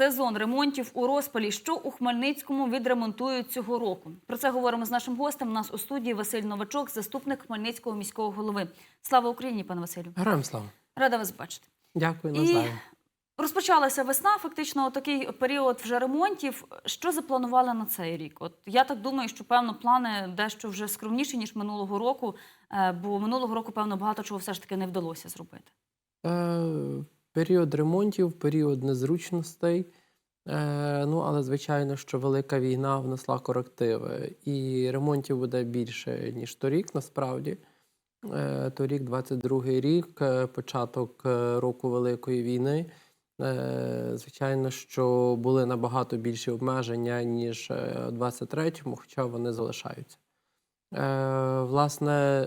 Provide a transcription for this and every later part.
Сезон ремонтів у розпалі. Що у Хмельницькому відремонтують цього року? Про це говоримо з нашим гостем. У нас у студії Василь Новачок, заступник Хмельницького міського голови. Слава Україні, пане Василю! Героям слава. Рада вас бачити. Дякую, І розпочалася весна. Фактично, такий період вже ремонтів. Що запланували на цей рік? От я так думаю, що певно плани дещо вже скромніші ніж минулого року, е, бо минулого року, певно, багато чого все ж таки не вдалося зробити. Е, період ремонтів, період незручностей. Е, ну, але звичайно, що велика війна внесла корективи. І ремонтів буде більше, ніж торік, насправді. Е, торік, 22-й рік, е, початок року Великої війни. Звичайно, що були набагато більші обмеження, ніж у 23-му, хоча вони залишаються. Власне,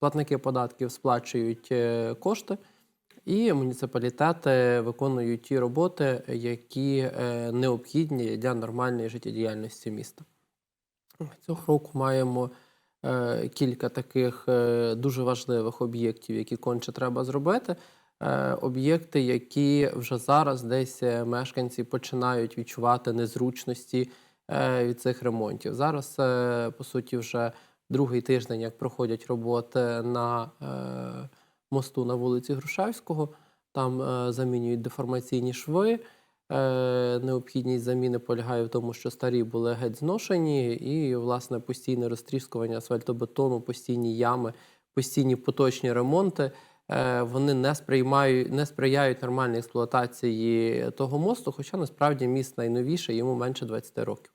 платники податків сплачують кошти, і муніципалітети виконують ті роботи, які е, необхідні для нормальної життєдіяльності міста. Цього року маємо е, кілька таких е, дуже важливих об'єктів, які конче треба зробити. Об'єкти, які вже зараз десь мешканці починають відчувати незручності від цих ремонтів. Зараз, по суті, вже другий тиждень, як проходять роботи на мосту на вулиці Грушевського. Там е, замінюють деформаційні шви. Е, Необхідність заміни полягає в тому, що старі були геть зношені, і, власне, постійне розтріскування асфальтобетону, постійні ями, постійні поточні ремонти. е, Вони не сприймають, не сприяють нормальній експлуатації того мосту, хоча насправді міст найновіший, йому менше 20 років.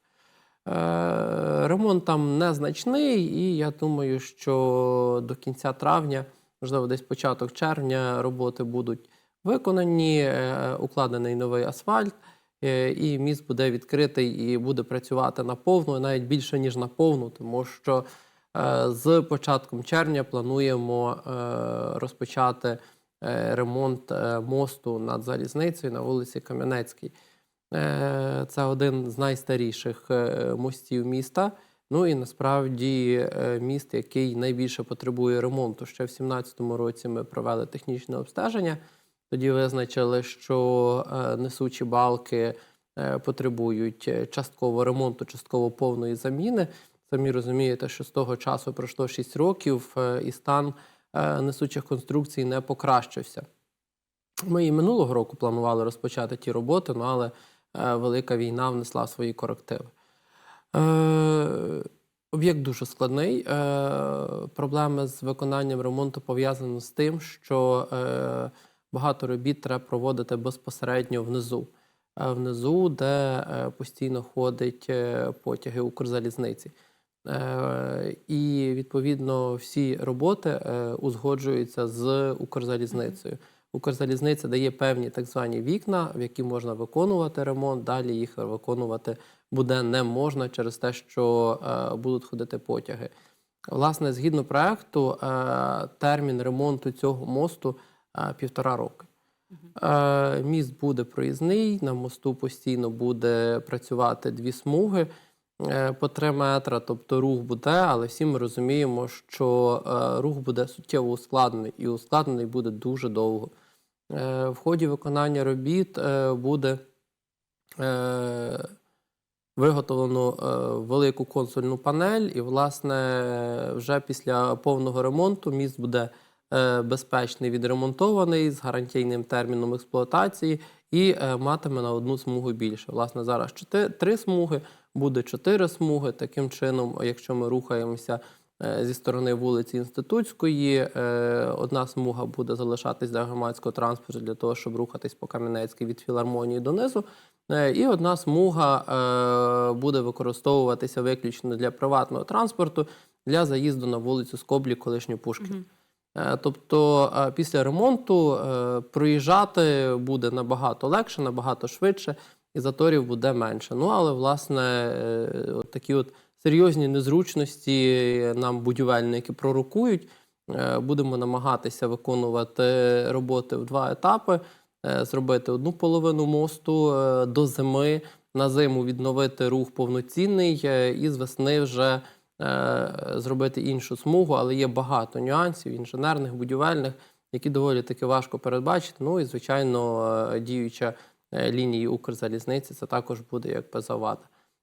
Ремонт там незначний, і я думаю, що до кінця травня, можливо, десь початок червня, роботи будуть виконані, е, укладений новий асфальт, е, і міст буде відкритий і буде працювати наповну, навіть більше ніж наповну, тому що е, з початком червня плануємо розпочати ремонт мосту над залізницею на вулиці Кам'янецькій. Це один з найстаріших мостів міста. Ну і насправді е, міст, який найбільше потребує ремонту. Ще в 2017 році ми провели технічне обстеження. Тоді визначили, що е, несучі балки е, потребують частково ремонту, частково повної заміни. Самі розумієте, що з того часу пройшло 6 років, і стан несучих конструкцій не покращився. Ми і минулого року планували розпочати ті роботи, ну, але велика війна внесла свої корективи. Е, об'єкт дуже складний. Е, проблеми з виконанням ремонту пов'язані з тим, що е, багато робіт треба проводити безпосередньо внизу. Е, внизу, де постійно ходять потяги Укрзалізниці. І відповідно всі роботи узгоджуються з Укрзалізницею. Укрзалізниця дає певні так звані вікна, в які можна виконувати ремонт. Далі їх виконувати буде не можна через те, що е, будуть ходити потяги. Власне, згідно проекту, е, термін ремонту цього мосту е, півтора роки. Міст буде проїзний, на мосту постійно буде працювати дві смуги по 3 метри, тобто рух буде, але всі ми розуміємо, що рух буде суттєво ускладнений і ускладнений буде дуже довго. В ході виконання робіт буде виготовлено е, велику консольну панель, і, власне, вже після повного ремонту міст буде е, безпечний відремонтований з гарантійним терміном експлуатації і е, матиме на одну смугу більше. Власне, зараз три смуги, буде чотири смуги. Таким чином, якщо ми рухаємося зі сторони вулиці Інститутської, одна смуга буде залишатись для громадського транспорту для того, щоб рухатись по Кам'янецькій від філармонії донизу. Е, І одна смуга е, буде використовуватися виключно для приватного транспорту для заїзду на вулицю Скоблі, колишню Пушкін. Е, Тобто після ремонту проїжджати буде набагато легше, набагато швидше, і заторів буде менше. Ну але власне от такі от серйозні незручності нам будівельники пророкують. Будемо намагатися виконувати роботи в два етапи, зробити одну половину мосту е, до зими, на зиму відновити рух повноцінний е, і з весни вже е, зробити іншу смугу, але є багато нюансів інженерних, будівельних, які доволі таки важко передбачити. Ну і звичайно, е, діюча е, лінії Укрзалізниці, це також буде якби завада.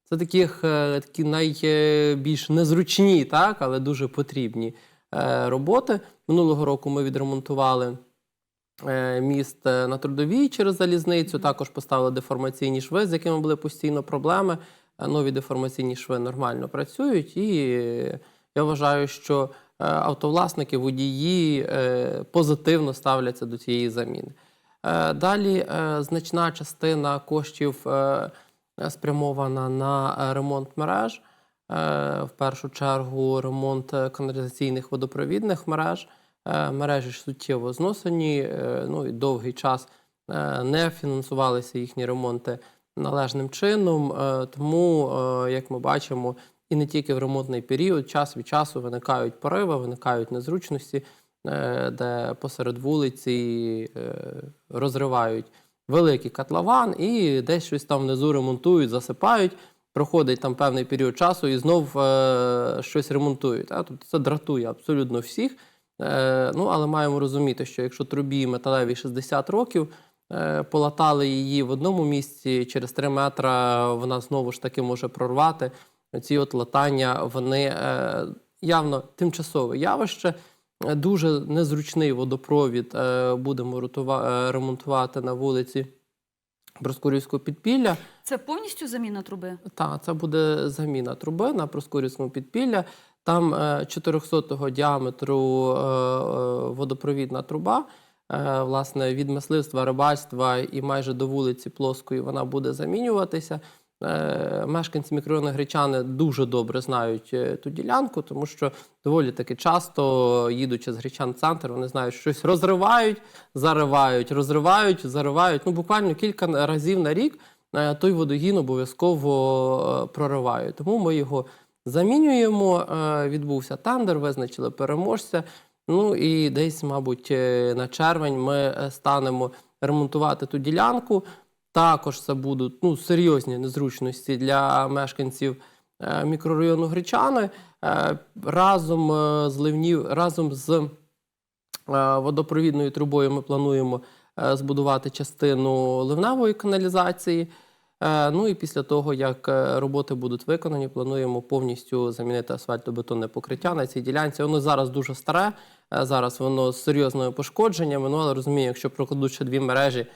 Це таких, е, такі найбільш незручні, так, але дуже потрібні е, роботи. Минулого року ми відремонтували е, міст е, на трудовій через залізницю. Також поставили деформаційні шви, з якими були постійно проблеми. Е, Нові деформаційні шви нормально працюють, і е, я вважаю, що е, автовласники, водії е, позитивно ставляться до цієї заміни. Е, Далі е, значна частина коштів е, спрямована на е, ремонт мереж. Е, В першу чергу ремонт е, каналізаційних водопровідних мереж. Е, Мережі ж суттєво зносені, е, ну і довгий час е, не фінансувалися їхні ремонти належним чином. Тому, як ми бачимо, і не тільки в ремонтний період, час від часу виникають пориви, виникають незручності, де посеред вулиці розривають великий котлован і десь щось там внизу ремонтують, засипають. Проходить там певний період часу і знов е, щось ремонтують. А? Тобто це дратує абсолютно всіх. Е, ну, але маємо розуміти, що якщо трубі металевій 60 років, е, полатали її в одному місці, через 3 метра вона знову ж таки може прорвати. Ці от латання, вони е, явно тимчасове явище. Дуже незручний водопровід будемо ремонтувати на вулиці Проскурівського підпілля. Це повністю заміна труби? Так, це буде заміна труби на Проскурівському підпілля. Там е, 400 діаметру е, е, водопровідна труба. Е, Власне, від мисливства, рибальства і майже до вулиці Плоскої вона буде замінюватися. Е, Мешканці мікрорайону Гречани дуже добре знають е, ту ділянку, тому що доволі таки часто, їдучи з Гречан центр, вони знають, що щось розривають, заривають, розривають, заривають. Ну, буквально кілька разів на рік е, той водогін обов'язково е, проривають. Тому ми його замінюємо. Е, Відбувся тендер, визначили переможця. Ну і десь, мабуть, е, на червень ми е, станемо ремонтувати ту ділянку. Також це будуть ну, серйозні незручності для мешканців мікрорайону Гречани. Разом з ливнів, разом з водопровідною трубою ми плануємо збудувати частину ливневої каналізації. Е, Ну і після того, як е, роботи будуть виконані, плануємо повністю замінити асфальтобетонне покриття на цій ділянці. Воно зараз дуже старе, е, зараз воно з серйозними пошкодженнями. Ну але розумію, якщо прокладуть ще дві мережі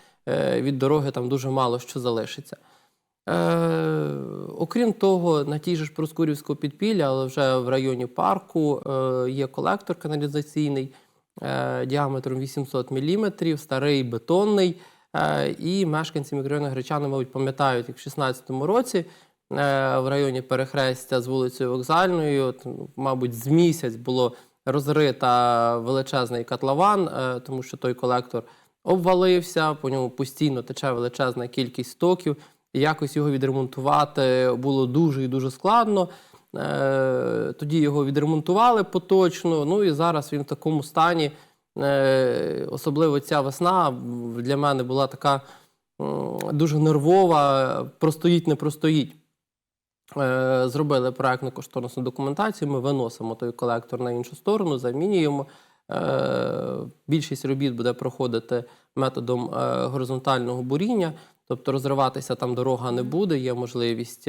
від дороги, там дуже мало що залишиться. Е, окрім того, на тій же ж Проскурівського підпілля, але вже в районі парку, е, є колектор каналізаційний е, діаметром 800 мм, старий бетонний. Е, і мешканці мікрорайону Гречани, мабуть, пам'ятають, як в 2016 році е, в районі перехрестя з вулицею Вокзальною, мабуть, з місяць було розрита величезний котлован, е, тому що той колектор обвалився, по ньому постійно тече величезна кількість стоків. Якось його відремонтувати було дуже і дуже складно. Тоді його відремонтували поточно. Ну і зараз він в такому стані. Е, Особливо ця весна для мене була така дуже нервова, простоїть, не простоїть. Е, Зробили проектну кошторисну документацію. Ми виносимо той колектор на іншу сторону, замінюємо. Е, Більшість робіт буде проходити методом горизонтального буріння, тобто розриватися там дорога не буде. Є можливість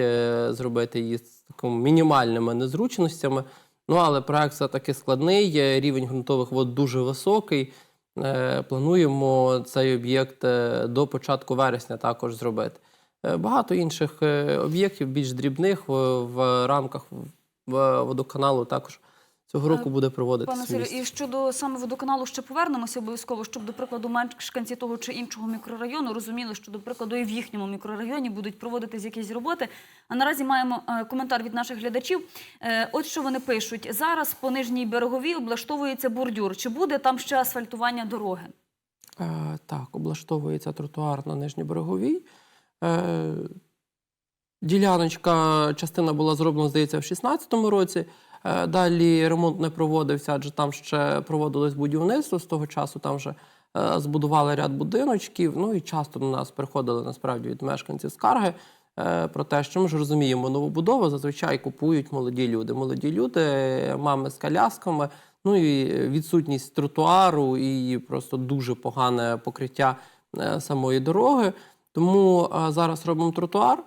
зробити її з такими мінімальними незручностями. Ну але проект все таки складний. Рівень ґрунтових вод дуже високий. Е, Плануємо цей об'єкт е, до початку вересня також зробити. Е, Багато інших об'єктів, більш дрібних в рамках водоканалу також цього року буде проводитися. Пане Сергію, і щодо саме водоканалу ще повернемося обов'язково, щоб, до прикладу, мешканці того чи іншого мікрорайону розуміли, що, до прикладу, і в їхньому мікрорайоні будуть проводитись якісь роботи. А наразі маємо е, коментар від наших глядачів. Е, От що вони пишуть: зараз по нижній береговій облаштовується бордюр. Чи буде там ще асфальтування дороги? Е, так, облаштовується тротуар на Нижньобереговій. Е, діляночка, частина була зроблена, здається, в 2016 році. Е, далі ремонт не проводився, адже там ще проводилось будівництво. З того часу там вже е, збудували ряд будиночків. Ну і часто до нас приходили насправді від мешканців скарги. е, Про те, що ми ж розуміємо, новобудову зазвичай купують молоді люди. Молоді люди, мами з колясками, ну і відсутність тротуару, і просто дуже погане покриття самої дороги. Тому зараз робимо тротуар.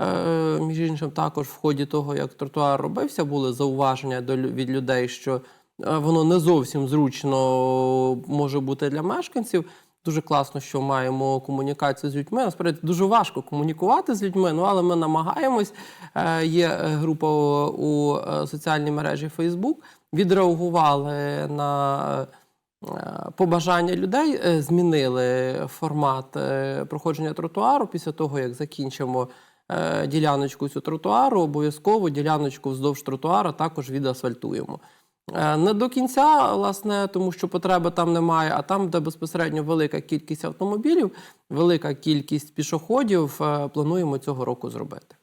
Е, Між іншим, також в ході того, як тротуар робився, були зауваження до від людей, що е, воно не зовсім зручно може бути для мешканців. Дуже класно, що маємо комунікацію з людьми. Насправді дуже важко комунікувати з людьми, ну але ми намагаємось. Е, Є група у соціальній мережі Facebook. Відреагували на побажання людей, змінили формат проходження тротуару після того, як закінчимо діляночку цю тротуару, обов'язково діляночку вздовж тротуара також відасфальтуємо. Е, Не до кінця, власне, тому що потреби там немає, а там, де безпосередньо велика кількість автомобілів, велика кількість пішоходів, е, плануємо цього року зробити.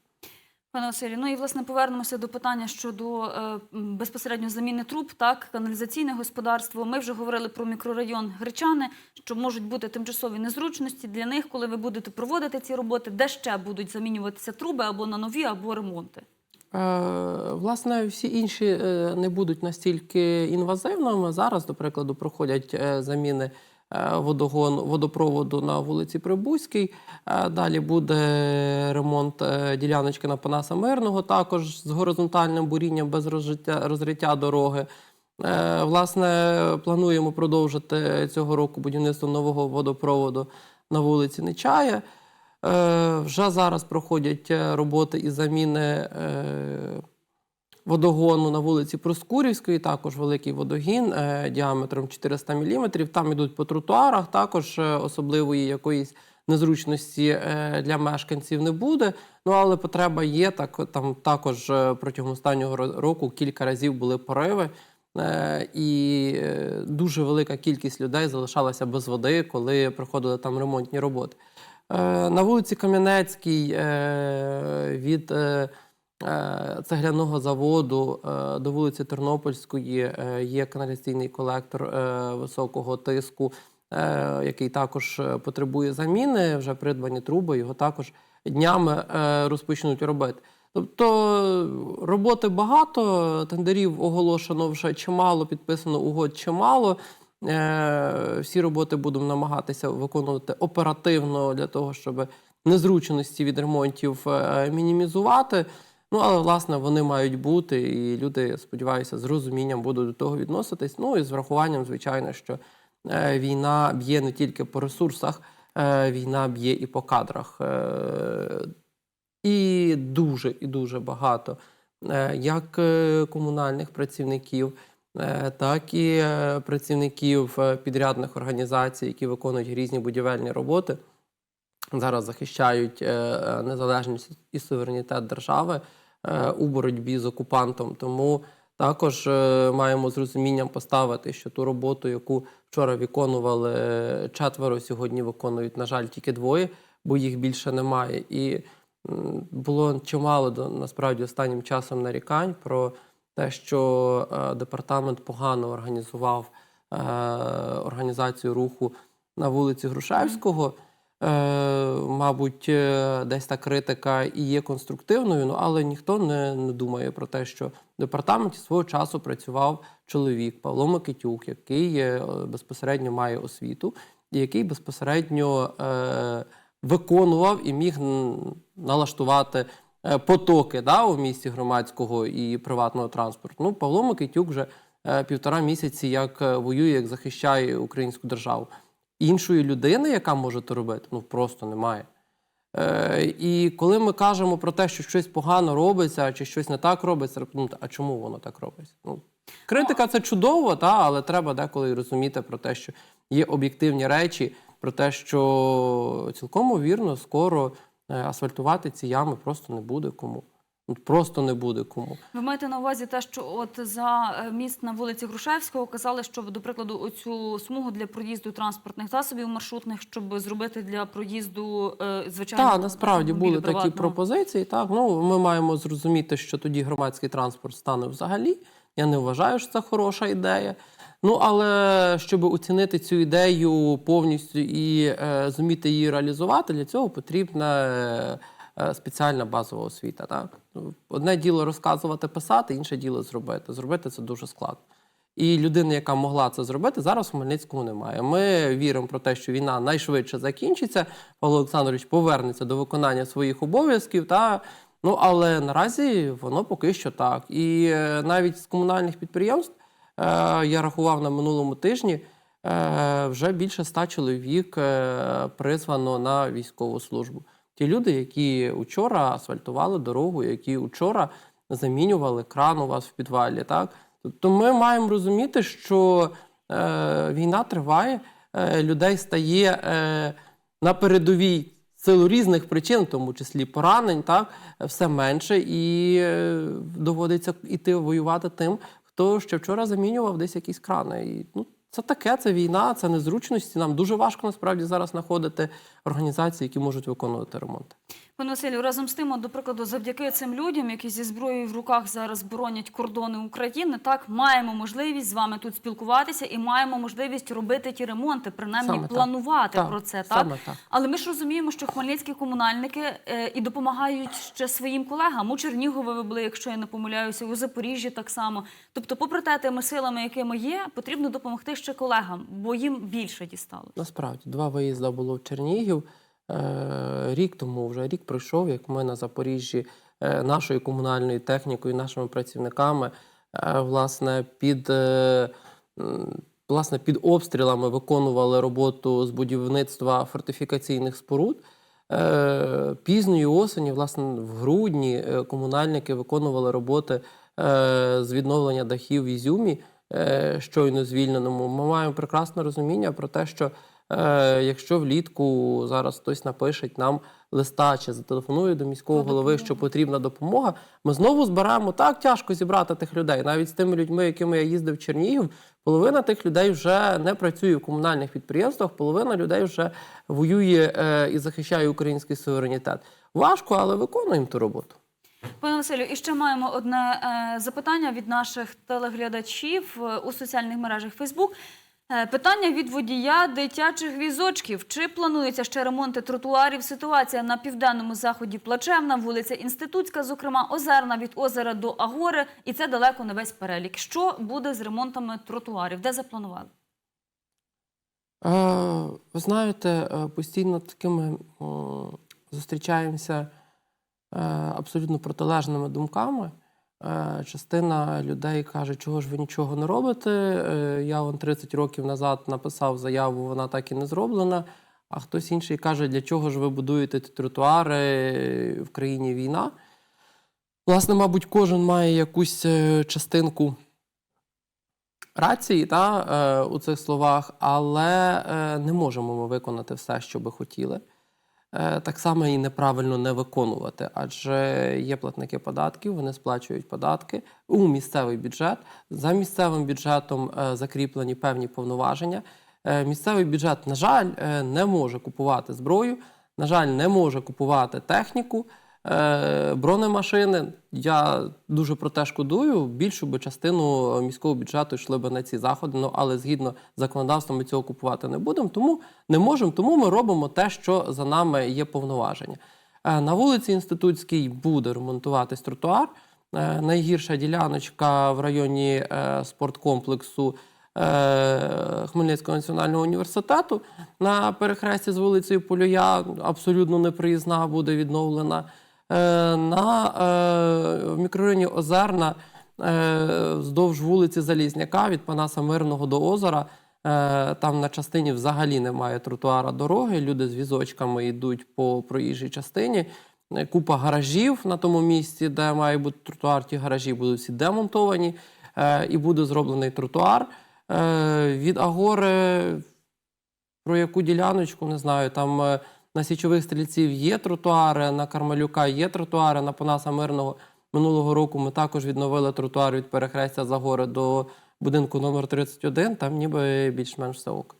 Пане Василю, ну і власне повернемося до питання щодо е, безпосередньо заміни труб, так, каналізаційне господарство. Ми вже говорили про мікрорайон Гречани, що можуть бути тимчасові незручності для них, коли ви будете проводити ці роботи, де ще будуть замінюватися труби або на нові, або ремонти. Е, Власне, всі інші е, не будуть настільки інвазивними. Зараз, до прикладу, проходять е, заміни водогон, водопроводу на вулиці Прибузькій. Е, Далі буде ремонт е, діляночки на Панаса Мирного, також з горизонтальним бурінням без розриття дороги. Е, Власне, плануємо продовжити цього року будівництво нового водопроводу на вулиці Нечая. Е, Вже зараз проходять е, роботи і заміни е, водогону на вулиці Проскурівської, також великий водогін е, діаметром 400 мм. Там йдуть по тротуарах, також е, особливої якоїсь незручності е, для мешканців не буде. Ну але потреба є. Так там також протягом останнього року кілька разів були пориви. І дуже велика кількість людей залишалася без води, коли проходили там ремонтні роботи. На вулиці Кам'янецькій від цегляного заводу е, до вулиці Тернопільської е, є каналізаційний колектор е, високого тиску, е, який також е, потребує заміни. Вже придбані труби, його також днями е, розпочнуть робити. Тобто роботи багато, тендерів оголошено вже чимало, підписано угод чимало. Е, Всі роботи будемо намагатися виконувати оперативно для того, щоб незручності від ремонтів е, мінімізувати. Ну, але власне вони мають бути, і люди, сподіваюся, з розумінням будуть до того відноситись. Ну і з врахуванням, звичайно, що е, війна б'є не тільки по ресурсах, е, війна б'є і по кадрах. Е, І дуже і дуже багато як комунальних працівників, так і працівників підрядних організацій, які виконують різні будівельні роботи, зараз захищають незалежність і суверенітет держави у боротьбі з окупантом. Тому також е, маємо з розумінням поставити, що ту роботу, яку вчора виконували е, четверо, сьогодні виконують, на жаль, тільки двоє, бо їх більше немає. І було чимало насправді останнім часом нарікань про те, що е, департамент погано організував е, організацію руху на вулиці Грушевського. Е, мабуть, е, десь та критика і є конструктивною, ну, але ніхто не, не думає про те, що в департаменті свого часу працював чоловік Павло Микитюк, який е, безпосередньо має освіту, і який безпосередньо е, виконував і міг налаштувати потоки да, у місті громадського і приватного транспорту. Ну, Павло Микитюк вже півтора місяці як воює, як захищає українську державу. Іншої людини, яка може це робити, ну просто немає. Е, і коли ми кажемо про те, що щось погано робиться, чи щось не так робиться, ну, а чому воно так робиться? Ну, критика це чудово, та, але треба деколи розуміти про те, що є об'єктивні речі, про те, що цілком вірно, скоро е, асфальтувати ці ями просто не буде кому. Ну, Просто не буде кому. Ви маєте на увазі те, що от за е, міст на вулиці Грушевського казали, що до прикладу оцю смугу для проїзду транспортних засобів маршрутних, щоб зробити для проїзду е, звичайно. Так, насправді були такі пропозиції. Так, ну ми маємо зрозуміти, що тоді громадський транспорт стане взагалі. Я не вважаю, що це хороша ідея. Ну але щоб оцінити цю ідею повністю і е, зуміти її реалізувати, для цього потрібна е, спеціальна базова освіта. Так? Ну, Одне діло розказувати, писати, інше діло зробити. Зробити це дуже складно. І людини, яка могла це зробити, зараз в Хмельницькому немає. Ми віримо про те, що війна найшвидше закінчиться. Павло Олександрович повернеться до виконання своїх обов'язків. Та ну але наразі воно поки що так. І е, навіть з комунальних підприємств е, я рахував на минулому тижні. е, Вже більше ста чоловік е, призвано на військову службу. Ті люди, які учора асфальтували дорогу, які учора замінювали кран у вас в підвалі. Так? Тобто ми маємо розуміти, що е, війна триває, е, людей стає е, на передовій силу різних причин, в тому числі поранень, так, все менше, і е, доводиться іти воювати тим, хто ще вчора замінював десь якісь крани. І, ну, це таке, це війна, це незручності. Нам дуже важко насправді зараз знаходити організації, які можуть виконувати ремонт. Пане Василю, разом з тим, до прикладу, завдяки цим людям, які зі зброєю в руках зараз боронять кордони України, так маємо можливість з вами тут спілкуватися і маємо можливість робити ті ремонти, принаймні Саме планувати Так, про це. Так саме так. але ми ж розуміємо, що хмельницькі комунальники е, і допомагають ще своїм колегам. У Чернігові ви були, якщо я не помиляюся, у Запоріжжі так само. Тобто, попри те, тими силами, якими є, потрібно допомогти ще колегам, бо їм більше дістало. Насправді, два виїзди було в Чернігів. Е, Рік тому вже рік пройшов, як ми на Запоріжжі е, нашою комунальною технікою, нашими працівниками, е, власне, під, власне, під обстрілами виконували роботу з будівництва фортифікаційних споруд. Пізньої осені, власне, в грудні комунальники виконували роботи з відновлення дахів в Ізюмі, щойно звільненому. Ми маємо прекрасне розуміння про те, що е, якщо влітку зараз хтось напише нам листа чи зателефонує до міського голови, що потрібна допомога, ми знову збираємо так тяжко зібрати тих людей. Навіть з тими людьми, якими я їздив в Чернігів, половина тих людей вже не працює в комунальних підприємствах, половина людей вже воює е, і захищає український суверенітет. Важко, але виконуємо ту роботу. Пане Василю, і ще маємо одне е, запитання від наших телеглядачів е, у соціальних мережах Фейсбук. Питання від водія дитячих візочків. Чи планується ще ремонти тротуарів? Ситуація на південному заході плачевна, вулиця Інститутська, зокрема Озерна від озера до Агори, і це далеко не весь перелік. Що буде з ремонтами тротуарів? Де запланували? Ви знаєте, е, постійно такими зустрічаємося абсолютно протилежними думками. Е, Частина людей каже, чого ж ви нічого не робите. Е, Я вон 30 років назад написав заяву, вона так і не зроблена. А хтось інший каже, для чого ж ви будуєте тротуари в країні війна. Власне, мабуть, кожен має якусь е, частинку рації та, е, у цих словах, але е, не можемо ми виконати все, що би хотіли. Е, так само і неправильно не виконувати, адже є платники податків, вони сплачують податки у місцевий бюджет. За місцевим бюджетом е, закріплені певні повноваження. Е, місцевий бюджет, на жаль, не може купувати зброю, на жаль, не може купувати техніку. Е, бронемашини. Я дуже про те шкодую. Більшу би частину міського бюджету йшли би на ці заходи. Ну але згідно з законодавством ми цього купувати не будемо. Тому не можемо. Тому ми робимо те, що за нами є повноваження. Е, на вулиці Інститутській буде ремонтуватись тротуар. Е, найгірша діляночка в районі спорткомплексу. Хмельницького національного університету на перехресті з вулицею Полюя абсолютно непроїзна буде відновлена. Е, На е, в мікрорайоні Озерна е, вздовж вулиці Залізняка від Панаса Мирного до озера. Там на частині взагалі немає тротуара дороги. Люди з візочками йдуть по проїжджій частині. Купа гаражів на тому місці, де має бути тротуар. Ті гаражі будуть всі демонтовані, і буде зроблений тротуар. Від Агори про яку діляночку, не знаю, там на січових стрільців є тротуари, на Кармелюка є тротуари, на Панаса Мирного минулого року ми також відновили тротуар від перехрестя Загори до будинку номер 31, там ніби більш-менш все ок.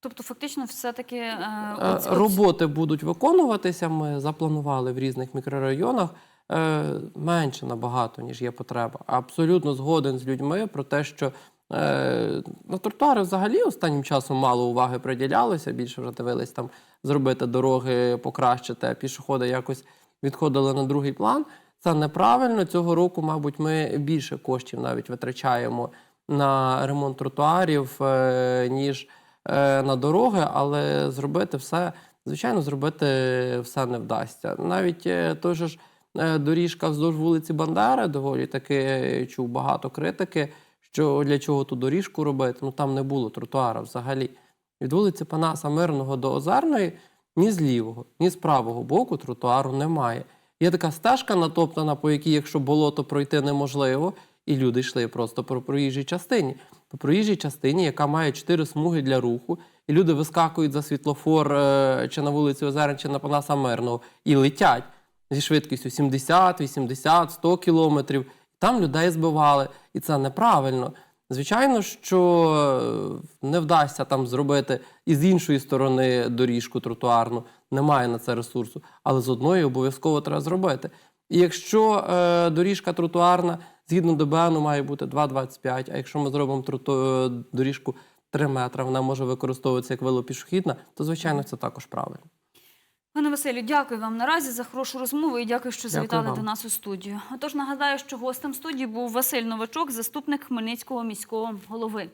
Тобто, фактично, все-таки е, Е, Роботи будуть виконуватися. Ми запланували в різних мікрорайонах е, менше набагато, ніж є потреба. Абсолютно згоден з людьми про те, що на тротуари взагалі останнім часом мало уваги приділялося. Більше вже дивились там зробити дороги, покращити, а пішоходи якось відходили на другий план. Це неправильно. Цього року, мабуть, ми більше коштів навіть витрачаємо на ремонт тротуарів, е, ніж е, на дороги, але зробити все, звичайно, зробити все не вдасться. Навіть е, той же ж е, доріжка вздовж вулиці Бандери, доволі таки чув багато критики, що для чого ту доріжку робити. Ну там не було тротуара взагалі. Від вулиці Панаса Мирного до Озерної ні з лівого, ні з правого боку тротуару немає. Є така стежка натоптана, по якій, якщо болото пройти неможливо, і люди йшли просто по проїжджій частині. По проїжджій частині, яка має чотири смуги для руху, і люди вискакують за світлофор е, чи на вулиці Озерен, чи на Панаса Мирного і летять зі швидкістю 70, 80, 100 кілометрів. Там людей збивали, і це неправильно. Звичайно, що е, не вдасться там зробити і з іншої сторони доріжку тротуарну, немає на це ресурсу, але з одної обов'язково треба зробити. І якщо е, доріжка тротуарна згідно ДБНу має бути 2,25, а якщо ми зробимо троту, е, доріжку 3 метри, вона може використовуватися як велопішохідна, то звичайно це також правильно. Пане Василю, дякую вам наразі за хорошу розмову і дякую, що Дякую завітали вам. до нас у студію. Отож, нагадаю, що гостем студії був Василь Новачок, заступник Хмельницького міського голови.